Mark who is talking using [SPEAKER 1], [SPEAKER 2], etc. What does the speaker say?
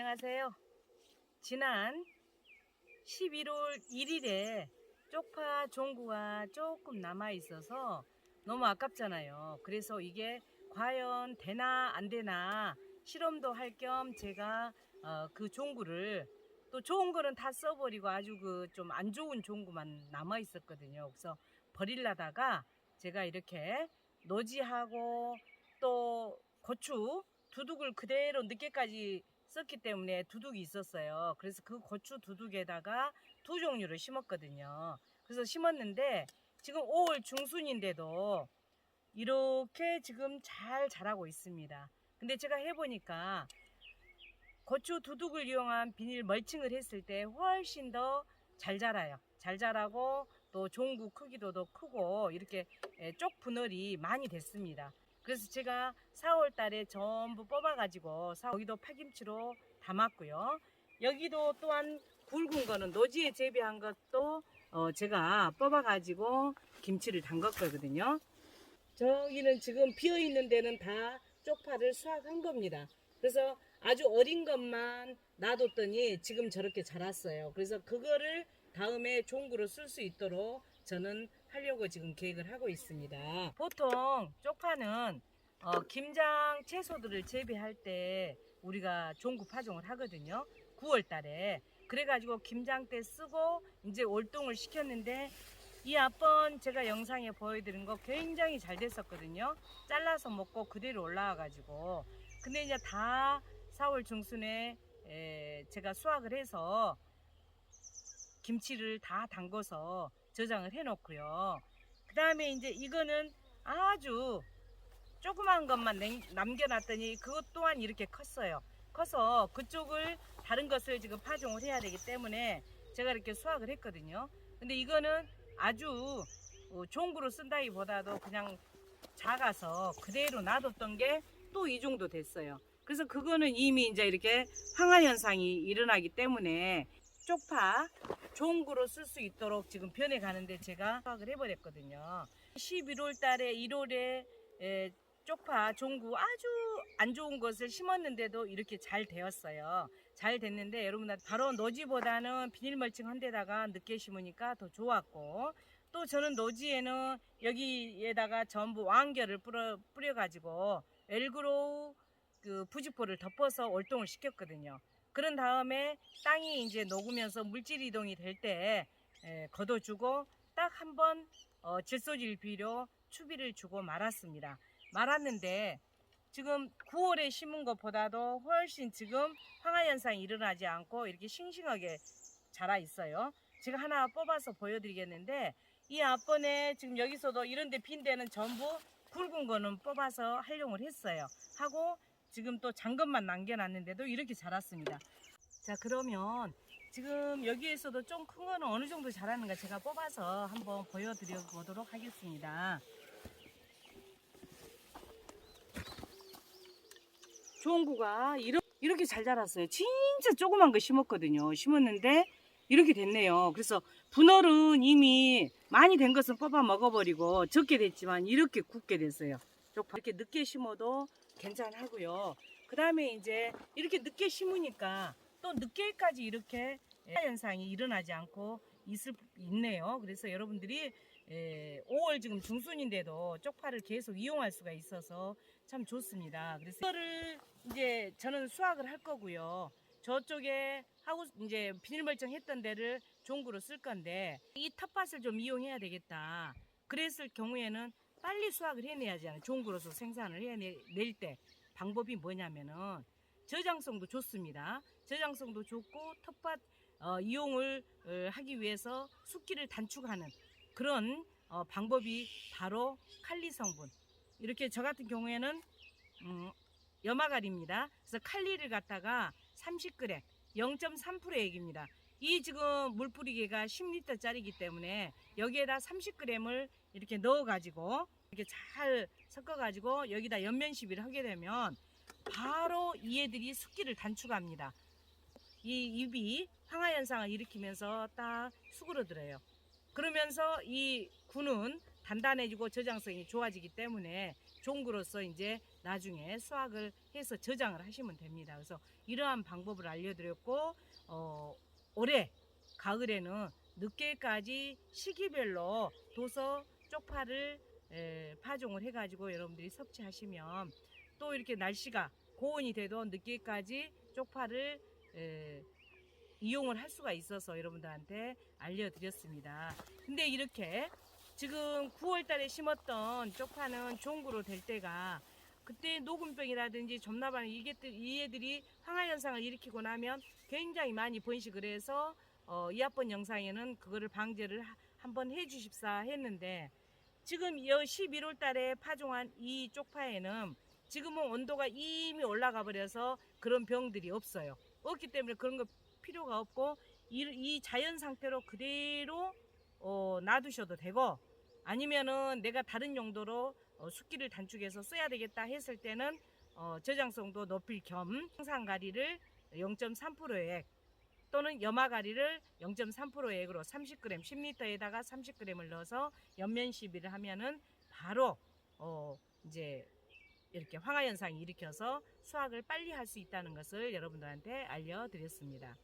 [SPEAKER 1] 안녕하세요. 지난 11월 1일에 쪽파 종구가 조금 남아 있어서 너무 아깝잖아요. 그래서 이게 과연 되나 안 되나 실험도 할 겸 제가 어, 그 종구를 또 좋은 거는 다 써버리고 아주 그 좀 안 좋은 종구만 남아 있었거든요. 그래서 버릴라다가 제가 이렇게 노지하고 또 고추 두둑을 그대로 늦게까지 썼기 때문에 두둑이 있었어요. 그래서 그 고추 두둑에다가 두 종류를 심었거든요. 그래서 심었는데 지금 5월 중순인데도 이렇게 지금 잘 자라고 있습니다. 근데 제가 해보니까 고추 두둑을 이용한 비닐 멀칭을 했을 때 훨씬 더 잘 자라요. 잘 자라고 또 종구 크기도 더 크고 이렇게 예, 쪽 분할이 많이 됐습니다. 그래서 제가 4월 달에 전부 뽑아가지고 사- 여기도 파김치로 담았고요. 여기도 또한 굵은 거는 노지에 재배한 것도 어, 제가 뽑아가지고 김치를 담갔거든요. 저기는 지금 비어 있는 데는 다 쪽파를 수확한 겁니다. 그래서 아주 어린 것만 놔뒀더니 지금 저렇게 자랐어요. 그래서 그거를 다음에 종구로 쓸 수 있도록 저는 하려고 지금 계획을 하고 있습니다. 보통 쪽파는 어, 김장 채소들을 재배할 때 우리가 종구 파종을 하거든요. 9월 달에. 그래가지고 김장 때 쓰고 이제 월동을 시켰는데 이 앞번 제가 영상에 보여드린 거 굉장히 잘 됐었거든요. 잘라서 먹고 그대로 올라와가지고. 근데 이제 다 4월 중순에 에, 제가 수확을 해서 김치를 다 담궈서 저장을 해 놓고요. 그 다음에 이제 이거는 아주 조그만 것만 냉- 남겨놨더니 그것 또한 이렇게 컸어요. 커서 그쪽을 다른 것을 지금 파종을 해야 되기 때문에 제가 이렇게 수확을 했거든요. 근데 이거는 아주 어, 좋은 거로 쓴다기보다도 그냥 작아서 그대로 놔뒀던 게 또 이 정도 됐어요. 그래서 그거는 이미 이제 이렇게 황화 현상이 일어나기 때문에 쪽파 좋은 거로 쓸 수 있도록 지금 변해 가는데 제가 수확을 해버렸거든요. 11월 달에 1월에 에, 쪽파 종구 아주 안 좋은 것을 심었는데도 이렇게 잘 되었어요. 잘 됐는데 여러분 바로 노지보다는 비닐 멀칭 한 데다가 늦게 심으니까 더 좋았고 또 저는 노지에는 여기에다가 전부 왕결을 뿌려 뿌려 가지고 엘그로우 그 부직포를 덮어서 월동을 시켰거든요. 그런 다음에 땅이 이제 녹으면서 물질 이동이 될 때 걷어주고 딱 한번 어, 질소질비료 추비를 주고 말았습니다. 말았는데 지금 9월에 심은 것보다도 훨씬 지금 황화 현상이 일어나지 않고 이렇게 싱싱하게 자라 있어요. 제가 하나 뽑아서 보여드리겠는데 이 앞번에 지금 여기서도 이런데 빈 데는 전부 굵은 거는 뽑아서 활용을 했어요. 하고 지금 또 장것만 남겨놨는데도 이렇게 자랐습니다. 자 그러면 지금 여기에서도 좀 큰 거는 어느 정도 자라는가 제가 뽑아서 한번 보여드려 보도록 하겠습니다. 종구가 이렇게, 이렇게 잘 자랐어요. 진짜 조그만 거 심었거든요. 심었는데 이렇게 됐네요. 그래서 분월은 이미 많이 된 것은 뽑아 먹어버리고 적게 됐지만 이렇게 굳게 됐어요. 이렇게 늦게 심어도 괜찮하고요. 그 다음에 이제 이렇게 늦게 심으니까 또 늦게까지 이렇게 현상이 일어나지 않고 있을 있네요. 그래서 여러분들이 에, 5월 지금 중순인데도 쪽파를 계속 이용할 수가 있어서 참 좋습니다. 그래서 이거를 이제 저는 수확을 할 거고요. 저쪽에 하고 이제 비닐 멀쩡했던 데를 종구로 쓸 건데 이 텃밭을 좀 이용해야 되겠다. 그랬을 경우에는 빨리 수확을 해내야지 않아요. 종구로서 생산을 해낼 때 방법이 뭐냐면은 저장성도 좋습니다. 저장성도 좋고 텃밭 어, 이용을 어, 하기 위해서 숫기를 단축하는 그런 어, 방법이 바로 칼리 성분. 이렇게 저 같은 경우에는 음, 염화갈입니다. 그래서 칼리를 갖다가 30g, 0.3%의 액입니다. 이 지금 물 뿌리개가 10리터짜리이기 때문에 여기에다 30g을 이렇게 넣어가지고 이렇게 잘 섞어가지고 여기다 연면 시비를 하게 되면 바로 이 애들이 습기를 단축합니다. 이 잎이 황화 현상을 일으키면서 딱 수그러들어요. 그러면서 이 군은 단단해지고 저장성이 좋아지기 때문에 종구로서 이제 나중에 수확을 해서 저장을 하시면 됩니다. 그래서 이러한 방법을 알려드렸고 어, 올해 가을에는 늦게까지 시기별로 도서 쪽파를 에, 파종을 해가지고 여러분들이 섭취하시면 또 이렇게 날씨가 고온이 돼도 늦게까지 쪽파를 에, 이용을 할 수가 있어서 여러분들한테 알려드렸습니다. 근데 이렇게 지금 9월 달에 심었던 쪽파는 종구로 될 때가 그때 녹음병이라든지 점나반 이게 이 애들이 황화 현상을 일으키고 나면 굉장히 많이 번식을 해서 어, 이합번 영상에는 그거를 방제를 하- 한번 해주십사 했는데 지금 이 11월 달에 파종한 이 쪽파에는 지금은 온도가 이미 올라가 버려서 그런 병들이 없어요. 없기 때문에 그런 거 필요가 없고 이, 이 자연 상태로 그대로 어, 놔두셔도 되고 아니면은 내가 다른 용도로 어, 숫기를 단축해서 써야 되겠다 했을 때는 어, 저장성도 높일 겸 항상가리를 0.3%액 또는 염화가리를 0.3%액으로 30g 10리터에다가 30g을 넣어서 연면 시비를 하면은 바로 어, 이제 이렇게 황화 현상이 일으켜서 수확을 빨리 할 수 있다는 것을 여러분들한테 알려드렸습니다.